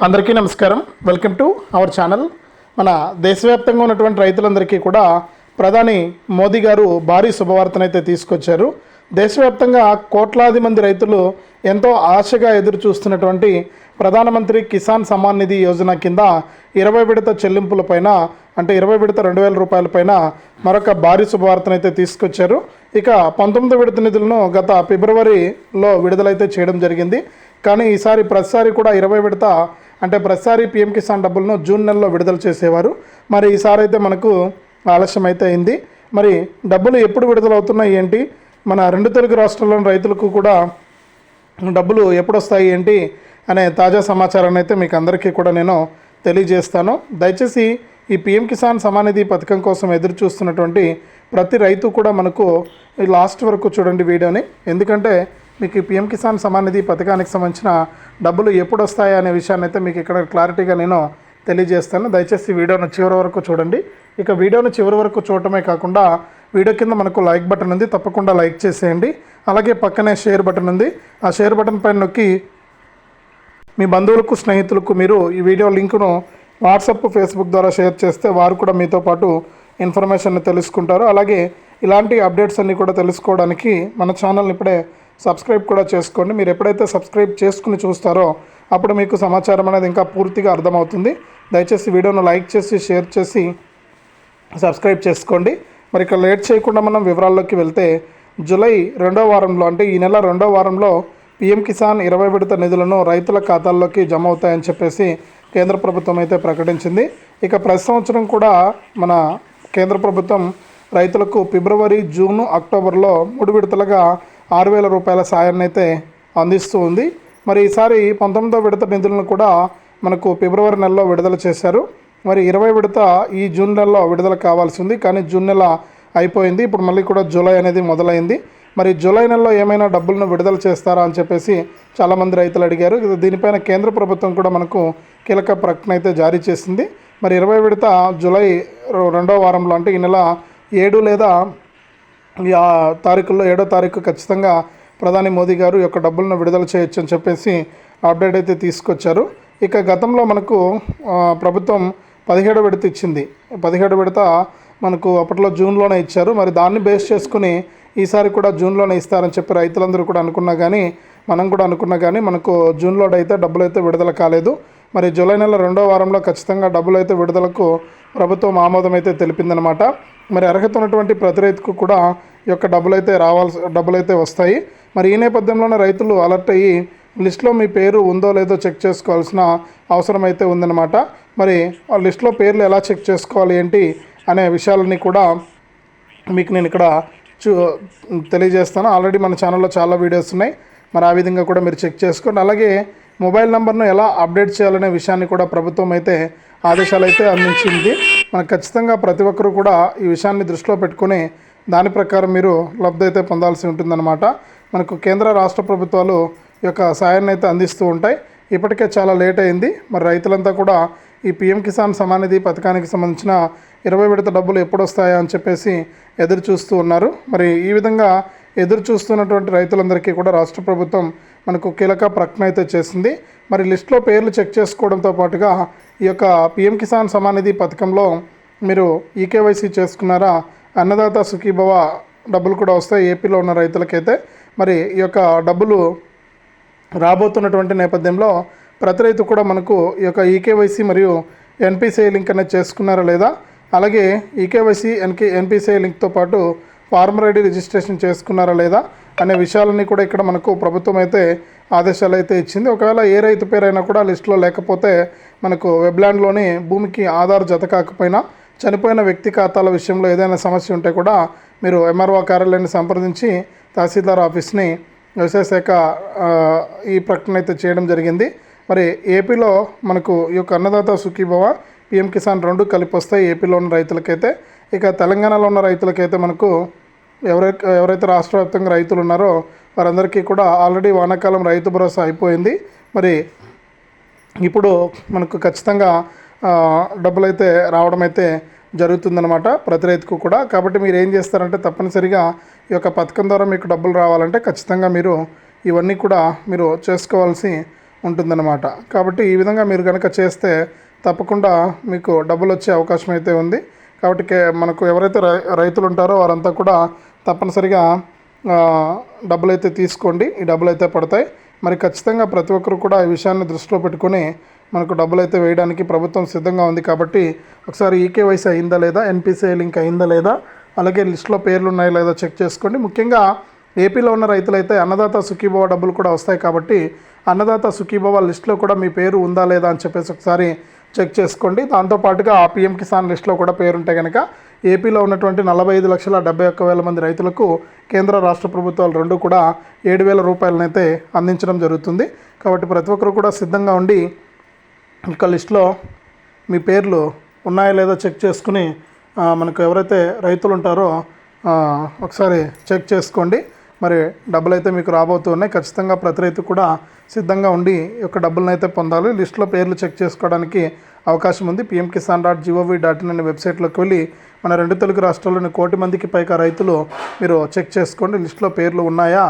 అందరికీ నమస్కారం. Welcome to our channel మన దేశవ్యాప్తంగా ఉన్నటువంటి రైతులందరికీ కూడా ప్రధాని మోదీ గారు భారీ శుభవార్తనైతే తీసుకొచ్చారు. దేశవ్యాప్తంగా కోట్లాది మంది రైతులు ఎంతో ఆశగా ఎదురు చూస్తున్నటువంటి ప్రధానమంత్రి కిసాన్ సమ్మాన్ నిధి యోజన కింద ఇరవై విడత చెల్లింపులపైన అంటే ఇరవై విడత రెండు వేల రూపాయలపైన మరొక భారీ శుభవార్తనైతే తీసుకొచ్చారు. ఇక పంతొమ్మిది విడత నిధులను గత ఫిబ్రవరిలో విడుదలైతే చేయడం జరిగింది. కానీ ఈసారి ప్రతిసారి కూడా ఇరవై విడత అంటే ప్రతిసారి పిఎం కిసాన్ డబ్బులను జూన్ నెలలో విడుదల చేసేవారు. మరి ఈసారి అయితే మనకు ఆలస్యం అయితే అయింది. మరి డబ్బులు ఎప్పుడు విడుదలవుతున్నాయి ఏంటి? మన రెండు తెలుగు రాష్ట్రాల్లోని రైతులకు కూడా డబ్బులు ఎప్పుడు వస్తాయి ఏంటి? అనే తాజా సమాచారాన్ని అయితే మీకు అందరికీ కూడా నేను తెలియజేస్తాను. దయచేసి ఈ పిఎం కిసాన్ సమానిధి పథకం కోసం ఎదురు చూస్తున్నటువంటి ప్రతి రైతు కూడా మనకు లాస్ట్ వరకు చూడండి వీడియోని. ఎందుకంటే మీకు పిఎం కిసాన్ సమానిధి పథకానికి సంబంధించిన డబ్బులు ఎప్పుడు వస్తాయి అనే విషయాన్ని అయితే మీకు ఇక్కడ క్లారిటీగా నేను తెలియజేస్తాను. దయచేసి వీడియోను చివరి వరకు చూడండి. ఇక వీడియోను చివరి వరకు చూడటమే కాకుండా వీడియో కింద మనకు లైక్ బటన్ ఉంది. తప్పకుండా లైక్ చేసేయండి. అలాగే పక్కనే షేర్ బటన్ ఉంది. ఆ షేర్ బటన్ పైన నొక్కి మీ బంధువులకు స్నేహితులకు మీరు ఈ వీడియో లింకును వాట్సాప్ ఫేస్బుక్ ద్వారా షేర్ చేస్తే వారు కూడా మీతో పాటు ఇన్ఫర్మేషన్ తెలుసుకుంటారు. అలాగే ఇలాంటి అప్డేట్స్ అన్నీ కూడా తెలుసుకోవడానికి మన ఛానల్ని ఇప్పుడే సబ్స్క్రైబ్ కూడా చేసుకోండి. మీరు ఎప్పుడైతే సబ్స్క్రైబ్ చేసుకుని చూస్తారో అప్పుడు మీకు సమాచారం అనేది ఇంకా పూర్తిగా అర్థమవుతుంది. దయచేసి వీడియోను లైక్ చేసి షేర్ చేసి సబ్స్క్రైబ్ చేసుకోండి. మరి ఇక్కడ లేట్ చేయకుండా మనం వివరాల్లోకి వెళ్తే జూలై రెండో వారంలో అంటే ఈ నెల రెండో వారంలో పీఎం కిసాన్ ఇరవై విడత నిధులను రైతుల ఖాతాల్లోకి జమ అవుతాయని చెప్పేసి కేంద్ర ప్రభుత్వం అయితే ప్రకటించింది. ఇక ప్రతి సంవత్సరం కూడా మన కేంద్ర ప్రభుత్వం రైతులకు ఫిబ్రవరి జూను అక్టోబర్లో మూడు విడతలుగా ఆరు వేల రూపాయల సాయాన్ని అయితే అందిస్తూ ఉంది. మరి ఈసారి పంతొమ్మిదో విడత నిధులను కూడా మనకు ఫిబ్రవరి నెలలో విడుదల చేశారు. మరి ఇరవై విడత ఈ జూన్ నెలలో విడుదల కావాల్సి ఉంది. కానీ జూన్ నెల అయిపోయింది. ఇప్పుడు మళ్ళీ కూడా జూలై అనేది మొదలైంది. మరి జూలై నెలలో ఏమైనా డబ్బులను విడుదల చేస్తారా అని చెప్పేసి చాలామంది రైతులు అడిగారు. దీనిపైన కేంద్ర ప్రభుత్వం కూడా మనకు కీలక ప్రకటన అయితే జారీ చేసింది. మరి ఇరవై విడత జూలై రెండో వారంలో అంటే ఈ నెల ఏడు లేదా ఈ తారీఖుల్లో ఏడో తారీఖు ఖచ్చితంగా ప్రధాని మోదీ గారు యొక్క డబ్బులను విడుదల చేయొచ్చు అని చెప్పేసి అప్డేట్ అయితే తీసుకొచ్చారు. ఇక గతంలో మనకు ప్రభుత్వం పదిహేడు విడత ఇచ్చింది. పదిహేడు విడత మనకు అప్పట్లో జూన్లోనే ఇచ్చారు. మరి దాన్ని బేస్ చేసుకుని ఈసారి కూడా జూన్లోనే ఇస్తారని చెప్పి రైతులందరూ కూడా అనుకున్నా కానీ మనం కూడా అనుకున్నా కానీ మనకు జూన్లో అయితే డబ్బులు అయితే విడుదల కాలేదు. మరి జూలై నెల రెండో వారంలో ఖచ్చితంగా డబ్బులు అయితే విడుదలకు ప్రభుత్వం ఆమోదం అయితే తెలిపిందనమాట మరి అర్హత ఉన్నటువంటి ప్రతి రైతుకు కూడా ఈ యొక్క డబ్బులు అయితే రావాల్సి డబ్బులు అయితే వస్తాయి. మరి ఈ నేపథ్యంలోనే రైతులు అలర్ట్ అయ్యి లిస్ట్లో మీ పేరు ఉందో లేదో చెక్ చేసుకోవాల్సిన అవసరం అయితే ఉందన్నమాట. మరి ఆ లిస్ట్లో పేర్లు ఎలా చెక్ చేసుకోవాలి ఏంటి అనే విషయాలన్నీ కూడా మీకు నేను ఇక్కడ చూ తెలియజేస్తాను. ఆల్రెడీ మన ఛానల్లో చాలా వీడియోస్ ఉన్నాయి. మరి ఆ విధంగా కూడా మీరు చెక్ చేసుకోండి. అలాగే మొబైల్ నెంబర్ను ఎలా అప్డేట్ చేయాలనే విషయాన్ని కూడా ప్రభుత్వం అయితే ఆదేశాలు అయితే అందించింది. మనకు ఖచ్చితంగా ప్రతి ఒక్కరూ కూడా ఈ విషయాన్ని దృష్టిలో పెట్టుకుని దాని ప్రకారం మీరు లబ్ధి అయితే పొందాల్సి ఉంటుందన్నమాట. మనకు కేంద్ర రాష్ట్ర ప్రభుత్వాలు ఈ యొక్క సాయాన్ని అయితే అందిస్తూ ఉంటాయి. ఇప్పటికే చాలా లేట్ అయింది. మరి రైతులంతా కూడా ఈ పిఎం కిసాన్ సమానిధి పథకానికి సంబంధించిన ఇరవై విడత డబ్బులు ఎప్పుడు వస్తాయా అని చెప్పేసి ఎదురు చూస్తూ ఉన్నారు. మరి ఈ విధంగా ఎదురు చూస్తున్నటువంటి రైతులందరికీ కూడా రాష్ట్ర ప్రభుత్వం మనకు కీలక ప్రకటన అయితే చేసింది. మరి లిస్ట్లో పేర్లు చెక్ చేసుకోవడంతో పాటుగా ఈ యొక్క పిఎం కిసాన్ సమానిధి పథకంలో మీరు ఈకేవైసీ చేసుకున్నారా? అన్నదాత సుఖీభవ డబ్బులు కూడా వస్తాయి ఏపీలో ఉన్న రైతులకైతే. మరి ఈ యొక్క డబ్బులు రాబోతున్నటువంటి నేపథ్యంలో ప్రతి రైతు కూడా మనకు ఈ యొక్క ఈకేవైసీ మరియు ఎన్పిసిఐ లింక్ అనేది చేసుకున్నారా లేదా? అలాగే ఈకేవైసీ ఎన్కే ఎన్పిసిఐ లింక్తో పాటు ఫార్మర్ ఐడి రిజిస్ట్రేషన్ చేసుకున్నారా లేదా అనే విషయాలన్నీ కూడా ఇక్కడ మనకు ప్రభుత్వం అయితే ఆదేశాలు అయితే ఇచ్చింది. ఒకవేళ ఏ రైతు పేరైనా కూడా లిస్టులో లేకపోతే మనకు వెబ్లాండ్లోని భూమికి ఆధార్ జత కాకపోయినా చనిపోయిన వ్యక్తి ఖాతాల విషయంలో ఏదైనా సమస్య ఉంటే కూడా మీరు ఎంఆర్ఓ కార్యాలయాన్ని సంప్రదించి తహసీల్దార్ ఆఫీస్ని వ్యవసాయ శాఖ ఈ ప్రకటన అయితే చేయడం జరిగింది. మరి ఏపీలో మనకు ఈ యొక్క అన్నదాత సుఖీభవ పిఎం కిసాన్ రెండు కలిపి వస్తాయి ఏపీలో ఉన్న రైతులకైతే. ఇక తెలంగాణలో ఉన్న రైతులకైతే మనకు ఎవరైతే ఎవరైతే రాష్ట్ర వ్యాప్తంగా రైతులు ఉన్నారో వారందరికీ కూడా ఆల్రెడీ వానాకాలం రైతు భరోసా అయిపోయింది. మరి ఇప్పుడు మనకు ఖచ్చితంగా డబ్బులు అయితే రావడం అయితే జరుగుతుందన్నమాట ప్రతి రైతుకు కూడా. కాబట్టి మీరు ఏం చేస్తారంటే తప్పనిసరిగా ఈ యొక్క పథకం ద్వారా మీకు డబ్బులు రావాలంటే ఖచ్చితంగా మీరు ఇవన్నీ కూడా మీరు చేసుకోవాల్సి ఉంటుందన్నమాట. కాబట్టి ఈ విధంగా మీరు కనుక చేస్తే తప్పకుండా మీకు డబ్బులు వచ్చే అవకాశం అయితే ఉంది. కాబట్టి మనకు ఎవరైతే రై రైతులు ఉంటారో వారంతా కూడా తప్పనిసరిగా డబ్బులు అయితే తీసుకోండి. ఈ డబ్బులు అయితే పడతాయి. మరి ఖచ్చితంగా ప్రతి ఒక్కరు కూడా ఈ విషయాన్ని దృష్టిలో పెట్టుకొని మనకు డబ్బులు అయితే వేయడానికి ప్రభుత్వం సిద్ధంగా ఉంది కాబట్టి ఒకసారి ఈకేవైసీ అయిందా లేదా ఎన్పిసిఐ లింక్ అయిందా లేదా అలాగే లిస్ట్లో పేర్లు ఉన్నాయా లేదా చెక్ చేసుకోండి. ముఖ్యంగా ఏపీలో ఉన్న రైతులైతే అన్నదాత సుఖీభవ డబ్బులు కూడా వస్తాయి కాబట్టి అన్నదాత సుఖీభవ లిస్ట్లో కూడా మీ పేరు ఉందా లేదా అని చెప్పేసి ఒకసారి చెక్ చేసుకోండి. దాంతోపాటుగా ఆ పిఎం కిసాన్ లిస్ట్లో కూడా పేరుంటే కనుక ఏపీలో ఉన్నటువంటి నలభై ఐదు లక్షల డెబ్బై ఒక్క వేల మంది రైతులకు కేంద్ర రాష్ట్ర ప్రభుత్వాలు రెండు కూడా ఏడు వేల రూపాయలనైతే అందించడం జరుగుతుంది. కాబట్టి ప్రతి ఒక్కరు కూడా సిద్ధంగా ఉండి ఒక లిస్ట్లో మీ పేర్లు ఉన్నాయో లేదో చెక్ చేసుకుని మనకు ఎవరైతే రైతులు ఉంటారో ఒకసారి చెక్ చేసుకోండి. మరి డబ్బులు అయితే మీకు రాబోతున్నాయి ఖచ్చితంగా ప్రతి రైతు కూడా సిద్ధంగా ఉండి ఈ యొక్క డబ్బులను అయితే పొందాలి. లిస్ట్లో పేర్లు చెక్ చేసుకోవడానికి అవకాశం ఉంది. P M Kisan dot G O V dot in అనే వెబ్సైట్లోకి వెళ్ళి మన రెండు తెలుగు రాష్ట్రాల్లోని కోటి మందికి పైగా రైతులు మీరు చెక్ చేసుకోండి. లిస్ట్లో పేర్లు ఉన్నాయా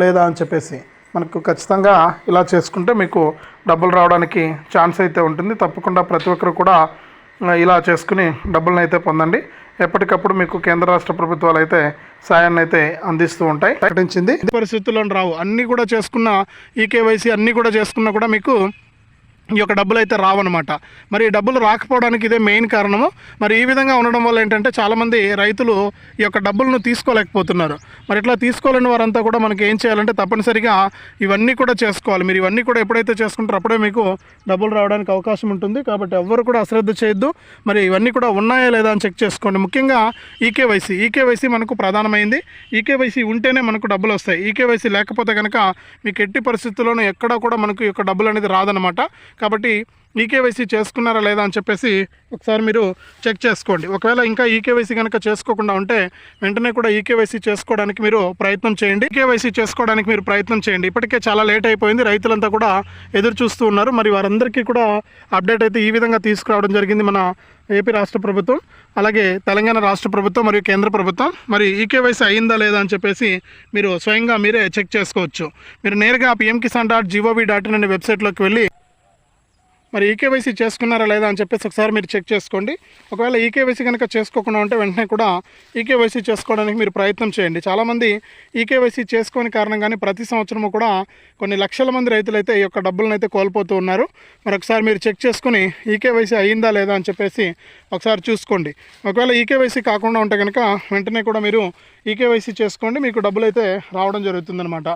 లేదా అని చెప్పేసి మనకు ఖచ్చితంగా ఇలా చేసుకుంటే మీకు డబ్బులు రావడానికి ఛాన్స్ అయితే ఉంటుంది. తప్పకుండా ప్రతి ఒక్కరు కూడా ఇలా చేసుకుని డబ్బులను అయితే పొందండి. ఎప్పటికప్పుడు మీకు కేంద్ర రాష్ట్ర ప్రభుత్వాలు అయితే సాయాన్ని అయితే అందిస్తూ ఉంటాయి. ప్రకటించింది. ఈ పరిస్థితుల్లో రావు. అన్నీ కూడా చేసుకున్న ఈకేవైసీ అన్నీ కూడా చేసుకున్నా కూడా మీకు ఈ యొక్క డబ్బులు అయితే రావన్నమాట. మరి ఈ డబ్బులు రాకపోవడానికి ఇదే మెయిన్ కారణము. మరి ఈ విధంగా ఉండడం వల్ల ఏంటంటే చాలామంది రైతులు ఈ యొక్క డబ్బులను తీసుకోలేకపోతున్నారు. మరి ఇట్లా తీసుకోలేని వారంతా కూడా మనకి ఏం చేయాలంటే తప్పనిసరిగా ఇవన్నీ కూడా చేసుకోవాలి. మీరు ఇవన్నీ కూడా ఎప్పుడైతే చేసుకుంటారో అప్పుడే మీకు డబ్బులు రావడానికి అవకాశం ఉంటుంది. కాబట్టి ఎవ్వరు కూడా అశ్రద్ధ చేయొద్దు. మరి ఇవన్నీ కూడా ఉన్నాయా లేదా అని చెక్ చేసుకోండి. ముఖ్యంగా ఈకేవైసీ ఈకేవైసీ మనకు ప్రధానమైంది. ఈకేవైసీ ఉంటేనే మనకు డబ్బులు వస్తాయి. ఈకేవైసీ లేకపోతే కనుక మీకు ఎట్టి పరిస్థితుల్లోనూ ఎక్కడా కూడా మనకు ఈ యొక్క డబ్బులు అనేది రాదనమాట కాబట్టి ఈకేవైసీ చేసుకున్నారా లేదా అని చెప్పేసి ఒకసారి మీరు చెక్ చేసుకోండి. ఒకవేళ ఇంకా ఈకేవైసీ కనుక చేసుకోకుండా ఉంటే వెంటనే కూడా ఈకేవైసీ చేసుకోవడానికి మీరు ప్రయత్నం చేయండి. ఈకేవైసీ చేసుకోవడానికి మీరు ప్రయత్నం చేయండి. ఇప్పటికే చాలా లేట్ అయిపోయింది. రైతులంతా కూడా ఎదురు చూస్తూ ఉన్నారు. మరి వారందరికీ కూడా అప్డేట్ అయితే ఈ విధంగా తీసుకురావడం జరిగింది మన ఏపీ రాష్ట్ర ప్రభుత్వం అలాగే తెలంగాణ రాష్ట్ర ప్రభుత్వం మరియు కేంద్ర ప్రభుత్వం. మరి ఈకేవైసీ అయిందా లేదా అని చెప్పేసి మీరు స్వయంగా మీరే చెక్ చేసుకోవచ్చు. మీరు నేరుగా P M Kisan dot G O V dot in అనే వెబ్సైట్లోకి వెళ్ళి మరి ఈకేవైసీ చేసుకున్నారా లేదా అని చెప్పేసి ఒకసారి మీరు చెక్ చేసుకోండి. ఒకవేళ ఈకేవైసీ కనుక చేసుకోకుండా ఉంటే వెంటనే కూడా ఈకేవైసీ చేసుకోవడానికి మీరు ప్రయత్నం చేయండి. చాలామంది ఈకేవైసీ చేసుకోని కారణంగానే ప్రతి సంవత్సరము కూడా కొన్ని లక్షల మంది రైతులైతే ఈ యొక్క డబ్బులను అయితే కోల్పోతూ ఉన్నారు. మరి ఒకసారి మీరు చెక్ చేసుకుని ఈకేవైసీ అయ్యిందా లేదా అని చెప్పేసి ఒకసారి చూసుకోండి. ఒకవేళ ఈకేవైసీ కాకుండా ఉంటే కనుక వెంటనే కూడా మీరు ఈకేవైసీ చేసుకోండి. మీకు డబ్బులు అయితే రావడం జరుగుతుందనమాట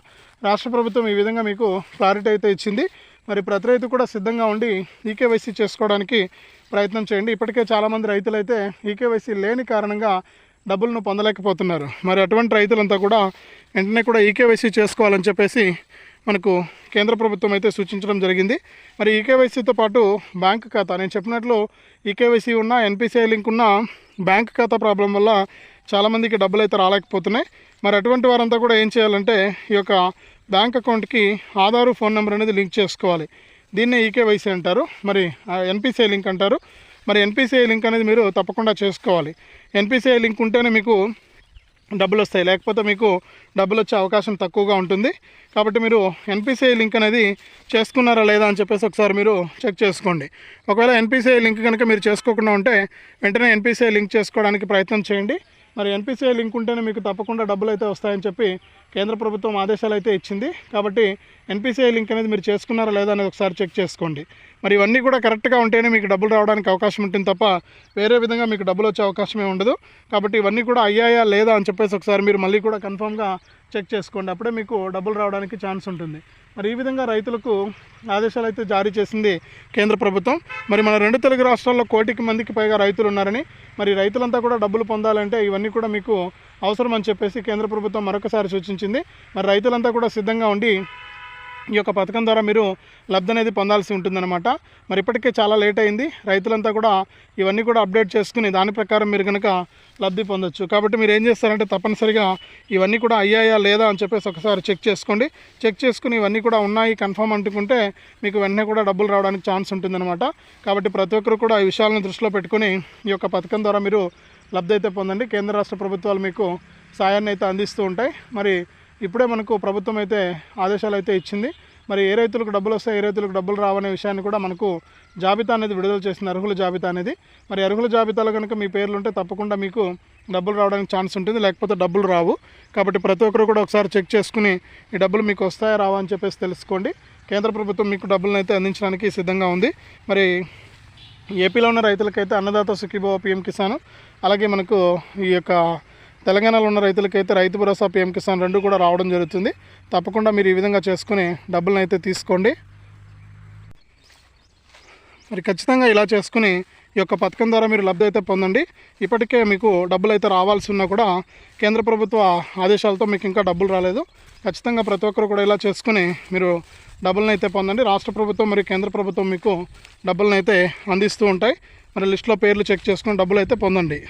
రాష్ట్ర ప్రభుత్వం ఈ విధంగా మీకు క్లారిటీ అయితే ఇచ్చింది. మరి ప్రతి రైతు కూడా సిద్ధంగా ఉండి ఈకేవైసీ చేసుకోవడానికి ప్రయత్నం చేయండి. ఇప్పటికే చాలామంది రైతులు అయితే ఈకేవైసీ లేని కారణంగా డబ్బులను పొందలేకపోతున్నారు. మరి అటువంటి రైతులంతా కూడా వెంటనే కూడా ఈకేవైసీ చేసుకోవాలని చెప్పేసి మనకు కేంద్ర ప్రభుత్వం అయితే సూచించడం జరిగింది. మరి ఈకేవైసీతో పాటు బ్యాంక్ ఖాతా నేను చెప్పినట్లు ఈకేవైసీ ఉన్న N P C I link ఉన్న బ్యాంక్ ఖాతా ప్రాబ్లం వల్ల చాలామందికి డబ్బులు అయితే రాలేకపోతున్నాయి. మరి అటువంటి వారంతా కూడా ఏం చేయాలంటే ఈ యొక్క బ్యాంక్ అకౌంట్కి ఆధారు ఫోన్ నెంబర్ అనేది లింక్ చేసుకోవాలి. దీన్నే ఈకేవైసీ అంటారు. మరి ఎన్పిసిఐ లింక్ అంటారు. మరి ఎన్పిసిఐ లింక్ అనేది మీరు తప్పకుండా చేసుకోవాలి. ఎన్పిసిఐ లింక్ ఉంటేనే మీకు డబ్బులు వస్తాయి. లేకపోతే మీకు డబ్బులు వచ్చే అవకాశం తక్కువగా ఉంటుంది. కాబట్టి మీరు ఎన్పిసిఐ లింక్ అనేది చేసుకున్నారా లేదా అని చెప్పేసి ఒకసారి మీరు చెక్ చేసుకోండి. ఒకవేళ ఎన్పిసిఐ లింక్ కనుక మీరు చేసుకోకుండా ఉంటే వెంటనే ఎన్పిసిఐ లింక్ చేసుకోవడానికి ప్రయత్నం చేయండి. మరి ఎన్పిసిఐ లింక్ ఉంటేనే మీకు తప్పకుండా డబ్బులు అయితే వస్తాయని చెప్పి కేంద్ర ప్రభుత్వం ఆదేశాలు అయితే ఇచ్చింది. కాబట్టి ఎన్పిసిఐ లింక్ అనేది మీరు చేసుకున్నారా లేదా అనేది ఒకసారి చెక్ చేసుకోండి. మరి ఇవన్నీ కూడా కరెక్ట్గా ఉంటేనే మీకు డబ్బులు రావడానికి అవకాశం ఉంటుంది తప్ప వేరే విధంగా మీకు డబ్బులు వచ్చే అవకాశమే ఉండదు. కాబట్టి ఇవన్నీ కూడా అయ్యాయా లేదా అని చెప్పేసి ఒకసారి మీరు మళ్ళీ కూడా కన్ఫామ్గా చెక్ చేసుకోండి. అప్పుడే మీకు డబ్బులు రావడానికి ఛాన్స్ ఉంటుంది. మరి ఈ విధంగా రైతులకు ఆదేశాలు అయితే జారీ చేసింది కేంద్ర ప్రభుత్వం. మరి మన రెండు తెలుగు రాష్ట్రాల్లో కోటికి మందికి పైగా రైతులు ఉన్నారని మరి రైతులంతా కూడా డబ్బులు పొందాలంటే ఇవన్నీ కూడా మీకు అవసరం అని చెప్పేసి కేంద్ర ప్రభుత్వం మరొకసారి సూచించింది. మరి రైతులంతా కూడా సిద్ధంగా ఉండి ఈ యొక్క పథకం ద్వారా మీరు లబ్ధి అనేది పొందాల్సి ఉంటుందన్నమాట. మరి ఇప్పటికే చాలా లేట్ అయింది. రైతులంతా కూడా ఇవన్నీ కూడా అప్డేట్ చేసుకుని దాని ప్రకారం మీరు కనుక లబ్ధి పొందొచ్చు. కాబట్టి మీరు ఏం చేస్తారంటే తప్పనిసరిగా ఇవన్నీ కూడా అయ్యాయా లేదా అని చెప్పేసి ఒకసారి చెక్ చేసుకోండి. చెక్ చేసుకుని ఇవన్నీ కూడా ఉన్నాయి కన్ఫర్మ్ అంటుకుంటే మీకు వెంటనే కూడా డబ్బులు రావడానికి ఛాన్స్ ఉంటుందన్నమాట. కాబట్టి ప్రతి ఒక్కరు కూడా ఈ విషయాలను దృష్టిలో పెట్టుకుని ఈ యొక్క పథకం ద్వారా మీరు లబ్ధి అయితే పొందండి. కేంద్ర రాష్ట్ర ప్రభుత్వాలు మీకు సాయాన్ని అయితే అందిస్తూ ఉంటాయి. మరి ఇప్పుడే మనకు ప్రభుత్వం అయితే ఆదేశాలు అయితే ఇచ్చింది. మరి ఏ రైతులకు డబ్బులు వస్తాయి ఏ రైతులకు డబ్బులు రావనే విషయాన్ని కూడా మనకు జాబితా అనేది విడుదల చేసింది అర్హుల జాబితా అనేది. మరి అర్హుల జాబితాలో కనుక మీ పేర్లు ఉంటే తప్పకుండా మీకు డబ్బులు రావడానికి ఛాన్స్ ఉంటుంది లేకపోతే డబ్బులు రావు. కాబట్టి ప్రతి ఒక్కరు కూడా ఒకసారి చెక్ చేసుకుని ఈ డబ్బులు మీకు వస్తాయా రావా అని చెప్పేసి తెలుసుకోండి. కేంద్ర ప్రభుత్వం మీకు డబ్బులను అయితే అందించడానికి సిద్ధంగా ఉంది. మరి ఏపీలో ఉన్న రైతులకైతే అన్నదాత సుఖీభవ పిఎం కిసాన్ అలాగే మనకు ఈ యొక్క తెలంగాణలో ఉన్న రైతులకైతే రైతు భరోసా పిఎం కిసాన్ రెండు కూడా రావడం జరుగుతుంది. తప్పకుండా మీరు ఈ విధంగా చేసుకుని డబ్బులను అయితే తీసుకోండి. మరి ఖచ్చితంగా ఇలా చేసుకుని ఈ యొక్క పథకం ద్వారా మీరు లబ్ధి అయితే పొందండి. ఇప్పటికే మీకు డబ్బులు అయితే రావాల్సి ఉన్నా కూడా కేంద్ర ప్రభుత్వ ఆదేశాలతో మీకు ఇంకా డబ్బులు రాలేదు. ఖచ్చితంగా ప్రతి ఒక్కరు కూడా ఇలా చేసుకుని మీరు డబ్బులను అయితే పొందండి. రాష్ట్ర ప్రభుత్వం మరియు కేంద్ర ప్రభుత్వం మీకు డబ్బులను అయితే అందిస్తూ ఉంటాయి. మరి లిస్ట్లో పేర్లు చెక్ చేసుకుని డబ్బులు అయితే పొందండి.